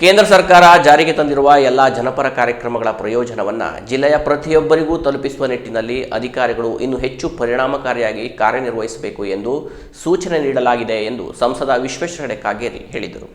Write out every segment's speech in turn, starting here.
ಕೇಂದ್ರ ಸರ್ಕಾರ ಜಾರಿಗೆ ತಂದಿರುವ ಎಲ್ಲ ಜನಪರ ಕಾರ್ಯಕ್ರಮಗಳ ಪ್ರಯೋಜನವನ್ನು ಜಿಲ್ಲೆಯ ಪ್ರತಿಯೊಬ್ಬರಿಗೂ ತಲುಪಿಸುವ ನಿಟ್ಟಿನಲ್ಲಿ ಅಧಿಕಾರಿಗಳು ಇನ್ನೂ ಹೆಚ್ಚು ಪರಿಣಾಮಕಾರಿಯಾಗಿ ಕಾರ್ಯನಿರ್ವಹಿಸಬೇಕು ಎಂದು ಸೂಚನೆ ನೀಡಲಾಗಿದೆ ಎಂದು ಸಂಸದ ವಿಶ್ವೇಶ್ವರ ಹೇಳಿದರು.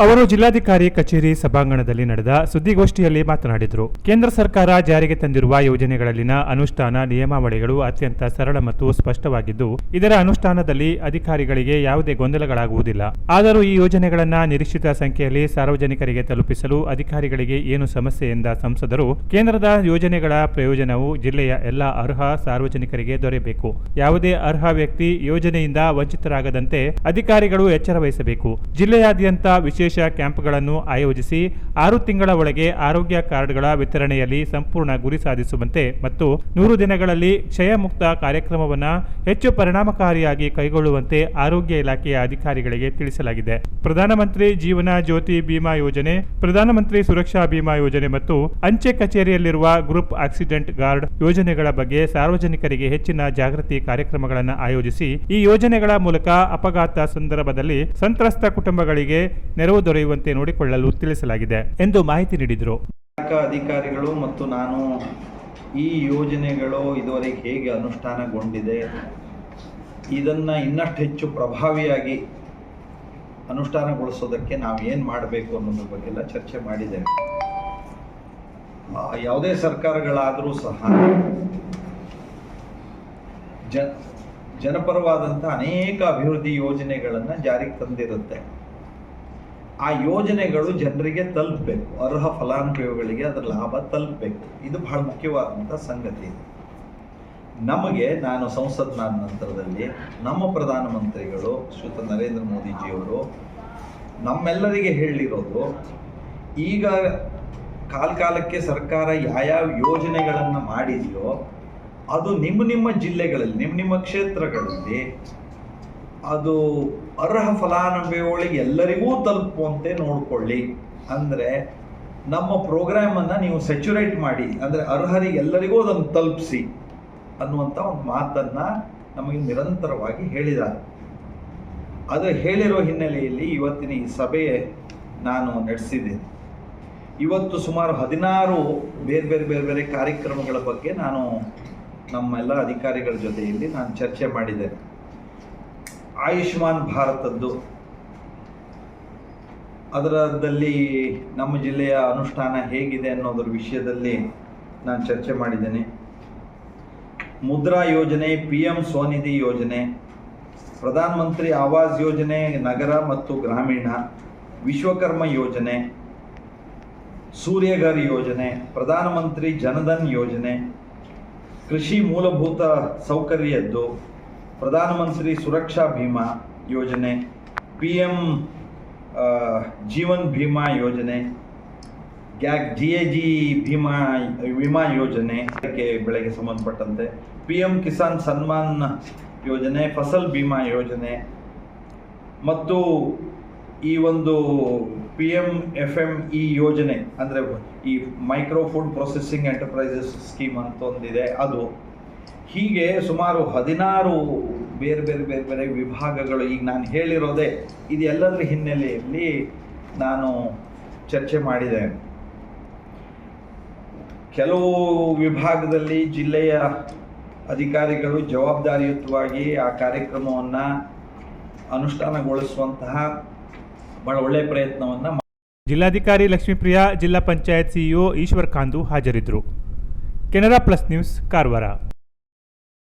ಅವರು ಜಿಲ್ಲಾಧಿಕಾರಿ ಕಚೇರಿ ಸಭಾಂಗಣದಲ್ಲಿ ನಡೆದ ಸುದ್ದಿಗೋಷ್ಠಿಯಲ್ಲಿ ಮಾತನಾಡಿದರು. ಕೇಂದ್ರ ಸರ್ಕಾರ ಜಾರಿಗೆ ತಂದಿರುವ ಯೋಜನೆಗಳಲ್ಲಿನ ಅನುಷ್ಠಾನ ನಿಯಮಾವಳಿಗಳು ಅತ್ಯಂತ ಸರಳ ಮತ್ತು ಸ್ಪಷ್ಟವಾಗಿದ್ದು, ಇದರ ಅನುಷ್ಠಾನದಲ್ಲಿ ಅಧಿಕಾರಿಗಳಿಗೆ ಯಾವುದೇ ಗೊಂದಲಗಳಾಗುವುದಿಲ್ಲ. ಆದರೂ ಈ ಯೋಜನೆಗಳನ್ನು ನಿರೀಕ್ಷಿತ ಸಂಖ್ಯೆಯಲ್ಲಿ ಸಾರ್ವಜನಿಕರಿಗೆ ತಲುಪಿಸಲು ಅಧಿಕಾರಿಗಳಿಗೆ ಏನು ಸಮಸ್ಯೆ ಎಂದ ಸಂಸದರು, ಕೇಂದ್ರದ ಯೋಜನೆಗಳ ಪ್ರಯೋಜನವು ಜಿಲ್ಲೆಯ ಎಲ್ಲ ಅರ್ಹ ಸಾರ್ವಜನಿಕರಿಗೆ ದೊರೆಯಬೇಕು. ಯಾವುದೇ ಅರ್ಹ ವ್ಯಕ್ತಿ ಯೋಜನೆಯಿಂದ ವಂಚಿತರಾಗದಂತೆ ಅಧಿಕಾರಿಗಳು ಎಚ್ಚರ ವಹಿಸಬೇಕು. ಜಿಲ್ಲೆಯಾದ್ಯಂತ ವಿಶೇಷ ಕ್ಯಾಂಪ್ಗಳನ್ನು ಆಯೋಜಿಸಿ ಆರು ತಿಂಗಳ ಒಳಗೆ ಆರೋಗ್ಯ ಕಾರ್ಡ್ಗಳ ವಿತರಣೆಯಲ್ಲಿ ಸಂಪೂರ್ಣ ಗುರಿ ಸಾಧಿಸುವಂತೆ ಮತ್ತು ನೂರು ದಿನಗಳಲ್ಲಿ ಕ್ಷಯ ಮುಕ್ತ ಕಾರ್ಯಕ್ರಮವನ್ನು ಹೆಚ್ಚು ಪರಿಣಾಮಕಾರಿಯಾಗಿ ಕೈಗೊಳ್ಳುವಂತೆ ಆರೋಗ್ಯ ಇಲಾಖೆಯ ಅಧಿಕಾರಿಗಳಿಗೆ ತಿಳಿಸಲಾಗಿದೆ. ಪ್ರಧಾನಮಂತ್ರಿ ಜೀವನ ಜ್ಯೋತಿ ಬಿಮಾ ಯೋಜನೆ, ಪ್ರಧಾನಮಂತ್ರಿ ಸುರಕ್ಷಾ ಬಿಮಾ ಯೋಜನೆ ಮತ್ತು ಅಂಚೆ ಕಚೇರಿಯಲ್ಲಿರುವ ಗ್ರೂಪ್ ಆಕ್ಸಿಡೆಂಟ್ ಗಾರ್ಡ್ ಯೋಜನೆಗಳ ಬಗ್ಗೆ ಸಾರ್ವಜನಿಕರಿಗೆ ಹೆಚ್ಚಿನ ಜಾಗೃತಿ ಕಾರ್ಯಕ್ರಮಗಳನ್ನು ಆಯೋಜಿಸಿ ಈ ಯೋಜನೆಗಳ ಮೂಲಕ ಅಪಘಾತ ಸಂದರ್ಭದಲ್ಲಿ ಸಂತ್ರಸ್ತ ಕುಟುಂಬಗಳಿಗೆ ನೆರವು ದೊರೆಯುವಂತೆ ನೋಡಿಕೊಳ್ಳಲು ತಿಳಿಸಲಾಗಿದೆ ಎಂದು ಮಾಹಿತಿ ನೀಡಿದರು. ಅಧಿಕಾರಿಗಳು ಮತ್ತು ನಾನು ಈ ಯೋಜನೆಗಳು ಇದುವರೆಗೆ ಹೇಗೆ ಅನುಷ್ಠಾನಗೊಂಡಿದೆ, ಇದನ್ನು ಇನ್ನಷ್ಟು ಹೆಚ್ಚು ಪ್ರಭಾವಿಯಾಗಿ ಅನುಷ್ಠಾನಗೊಳಿಸೋದಕ್ಕೆ ನಾವು ಏನು ಮಾಡಬೇಕು ಅನ್ನೋದ್ರ ಬಗ್ಗೆ ಎಲ್ಲ ಚರ್ಚೆ ಮಾಡಿದ್ದೇವೆ. ಯಾವುದೇ ಸರ್ಕಾರಗಳಾದರೂ ಸಹ ಜನ ಜನಪರವಾದಂಥ ಅನೇಕ ಅಭಿವೃದ್ಧಿ ಯೋಜನೆಗಳನ್ನು ಜಾರಿಗೆ ತಂದಿರುತ್ತೆ. ಆ ಯೋಜನೆಗಳು ಜನರಿಗೆ ತಲುಪಬೇಕು, ಅರ್ಹ ಫಲಾನುಭವಿಗಳಿಗೆ ಅದರ ಲಾಭ ತಲುಪಬೇಕು. ಇದು ಬಹಳ ಮುಖ್ಯವಾದಂಥ ಸಂಗತಿ. ನಮಗೆ ನಾನು ಸಂಸತ್ನಾದ ನಂತರದಲ್ಲಿ ನಮ್ಮ ಪ್ರಧಾನಮಂತ್ರಿಗಳು ಶ್ರೀತ ನರೇಂದ್ರ ಮೋದಿಜಿಯವರು ನಮ್ಮೆಲ್ಲರಿಗೆ ಹೇಳಿರೋದು, ಈಗ ಕಾಲ ಕಾಲಕ್ಕೆ ಸರ್ಕಾರ ಯಾವ್ಯಾವ ಯೋಜನೆಗಳನ್ನು ಮಾಡಿದೆಯೋ, ಅದು ನಿಮ್ಮ ನಿಮ್ಮ ಜಿಲ್ಲೆಗಳಲ್ಲಿ, ನಿಮ್ಮ ನಿಮ್ಮ ಕ್ಷೇತ್ರಗಳಲ್ಲಿ ಅದು ಅರ್ಹ ಫಲಾನುಭವಿಗಳಿಗೆ ಎಲ್ಲರಿಗೂ ತಲುಪುವಂತೆ ನೋಡಿಕೊಳ್ಳಿ. ಅಂದರೆ ನಮ್ಮ ಪ್ರೋಗ್ರಾಮನ್ನು ನೀವು ಸೆಚುರೇಟ್ ಮಾಡಿ, ಅಂದರೆ ಅರ್ಹರಿಗೆ ಎಲ್ಲರಿಗೂ ಅದನ್ನು ತಲುಪಿಸಿ ಅನ್ನುವಂಥ ಒಂದು ಮಾತನ್ನು ನಮಗೆ ನಿರಂತರವಾಗಿ ಹೇಳಿದ್ದಾರೆ. ಅದು ಹೇಳಿರೋ ಹಿನ್ನೆಲೆಯಲ್ಲಿ ಇವತ್ತಿನ ಈ ಸಭೆ ನಾನು ನಡೆಸಿದ್ದೇನೆ. ಇವತ್ತು ಸುಮಾರು ಹದಿನಾರು ಬೇರೆ ಬೇರೆ ಬೇರೆ ಬೇರೆ ಕಾರ್ಯಕ್ರಮಗಳ ಬಗ್ಗೆ ನಾನು ನಮ್ಮೆಲ್ಲ ಅಧಿಕಾರಿಗಳ ಜೊತೆಯಲ್ಲಿ ನಾನು ಚರ್ಚೆ ಮಾಡಿದ್ದೇನೆ. ಆಯುಷ್ಮಾನ್ ಭಾರತದ್ದು. ಅದರದಲ್ಲಿ ನಮ್ಮ ಜಿಲ್ಲೆಯ ಅನುಷ್ಠಾನ ಹೇಗಿದೆ ಅನ್ನೋದ್ರ ವಿಷಯದಲ್ಲಿ ನಾನು ಚರ್ಚೆ ಮಾಡಿದ್ದೇನೆ. ಮುದ್ರಾ ಯೋಜನೆ ಪಿ ಎಂ ಸ್ವನಿಧಿ ಯೋಜನೆ, ಪ್ರಧಾನಮಂತ್ರಿ ಆವಾಸ್ ಯೋಜನೆ, ನಗರ ಮತ್ತು ಗ್ರಾಮೀಣ, ವಿಶ್ವಕರ್ಮ ಯೋಜನೆ, ಸೂರ್ಯಘರ್ ಯೋಜನೆ, ಪ್ರಧಾನಮಂತ್ರಿ ಜನಧನ್ ಯೋಜನೆ, ಕೃಷಿ ಮೂಲಭೂತ ಸೌಕರ್ಯದ್ದು ಪ್ರಧಾನಮಂತ್ರಿ ಸುರಕ್ಷಾ ಭೀಮಾ ಯೋಜನೆ ಪಿ ಎಂ ಜೀವನ್ ಭೀಮಾ ಯೋಜನೆ ಗ್ಯಾಕ್ ಜಿ ಎ ಜಿ ಭೀಮಾ ವಿಮಾ ಯೋಜನೆ ಅದಕ್ಕೆ ಬೆಳೆಗೆ ಸಂಬಂಧಪಟ್ಟಂತೆ ಪಿ ಎಂ ಕಿಸಾನ್ ಸನ್ಮಾನ್ ಯೋಜನೆ, ಫಸಲ್ ಭೀಮಾ ಯೋಜನೆ ಮತ್ತು ಈ ಒಂದು P M F M E ಯೋಜನೆ, ಅಂದರೆ ಈ micro food processing enterprises scheme ಅಂತ ಒಂದಿದೆ, ಅದು ಹೀಗೆ ಸುಮಾರು ಹದಿನಾರು ಬೇರೆ ಬೇರೆ ಬೇರೆ ಬೇರೆ ವಿಭಾಗಗಳು ಈಗ ನಾನು ಹೇಳಿರೋದೇ ಇದೆಲ್ಲದರ ಹಿನ್ನೆಲೆಯಲ್ಲಿ ನಾನು ಚರ್ಚೆ ಮಾಡಿದೆ ಕೆಲವು ವಿಭಾಗದಲ್ಲಿ ಜಿಲ್ಲೆಯ ಅಧಿಕಾರಿಗಳು ಜವಾಬ್ದಾರಿಯುತವಾಗಿ ಆ ಕಾರ್ಯಕ್ರಮವನ್ನು ಅನುಷ್ಠಾನಗೊಳಿಸುವಂತಹ ಬಹಳ ಒಳ್ಳೆಯ ಪ್ರಯತ್ನವನ್ನು ಜಿಲ್ಲಾಧಿಕಾರಿ ಲಕ್ಷ್ಮೀಪ್ರಿಯಾ, ಜಿಲ್ಲಾ ಪಂಚಾಯತ್ ಸಿಇಒ ಈಶ್ವರ್ ಖಾಂದು ಹಾಜರಿದ್ದರು. Canara plus news, Karwar.